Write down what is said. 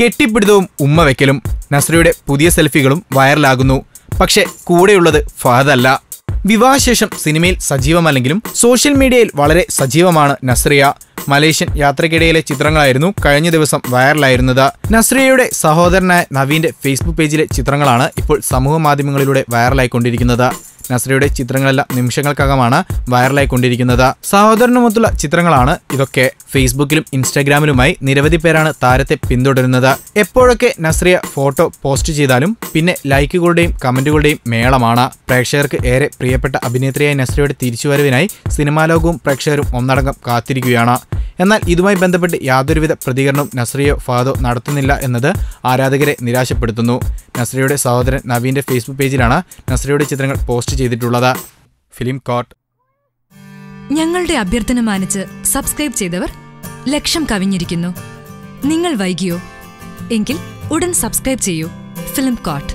കെട്ടിപ്പിടുത്തവും ഉമ്മ വെക്കലും നസ്രയുടെ പുതിയ സെൽഫികളും വൈറലാകുന്നു. പക്ഷെ കൂടെയുള്ളത് ഫഹദല്ല. വിവാഹശേഷം സിനിമയിൽ സജീവമല്ലെങ്കിലും സോഷ്യൽ മീഡിയയിൽ വളരെ സജീവമാണ് നസ്രിയ. മലേഷ്യൻ യാത്രക്കിടയിലെ ചിത്രങ്ങളായിരുന്നു കഴിഞ്ഞ ദിവസം വൈറലായിരുന്നത്. നസ്രിയയുടെ സഹോദരനായ നവീന്റെ ഫേസ്ബുക്ക് പേജിലെ ചിത്രങ്ങളാണ് ഇപ്പോൾ സമൂഹ മാധ്യമങ്ങളിലൂടെ വൈറലായിക്കൊണ്ടിരിക്കുന്നത്. നസ്രിയുടെ ചിത്രങ്ങളെല്ലാം നിമിഷങ്ങൾക്കകമാണ് വൈറലായിക്കൊണ്ടിരിക്കുന്നത്. സഹോദരനുമൊത്തുള്ള ചിത്രങ്ങളാണ് ഇതൊക്കെ. ഫേസ്ബുക്കിലും ഇൻസ്റ്റാഗ്രാമിലുമായി നിരവധി പേരാണ് താരത്തെ പിന്തുടരുന്നത്. എപ്പോഴൊക്കെ നസ്രിയ ഫോട്ടോ പോസ്റ്റ് ചെയ്താലും പിന്നെ ലൈക്കുകളുടെയും കമന്റുകളുടെയും മേളമാണ്. പ്രേക്ഷകർക്ക് ഏറെ പ്രിയപ്പെട്ട അഭിനേത്രിയായ നസ്രിയയുടെ തിരിച്ചുവരവിനായി സിനിമാ ലോകവും പ്രേക്ഷകരും ഒന്നടങ്കം കാത്തിരിക്കുകയാണ്. എന്നാൽ ഇതുമായി ബന്ധപ്പെട്ട് യാതൊരുവിധ പ്രതികരണവും നസ്രിയോ ഫാദോ നടത്തുന്നില്ല എന്നത് ആരാധകരെ നിരാശപ്പെടുത്തുന്നു. നസ്രിയുടെ സഹോദരൻ നവീന്റെ ഫേസ്ബുക്ക് പേജിലാണ് നസ്രിയുടെ ചിത്രങ്ങൾ പോസ്റ്റ് ചെയ്തിട്ടുള്ളത്. ഫിലിം കോട്ട് ഞങ്ങളുടെ അഭ്യർത്ഥന മാനിച്ച് സബ്സ്ക്രൈബ് ചെയ്തവർ ലക്ഷം കവിഞ്ഞിരിക്കുന്നു. നിങ്ങൾ വൈകിയോ? എങ്കിൽ ഉടൻ സബ്സ്ക്രൈബ് ചെയ്യൂ. Film coat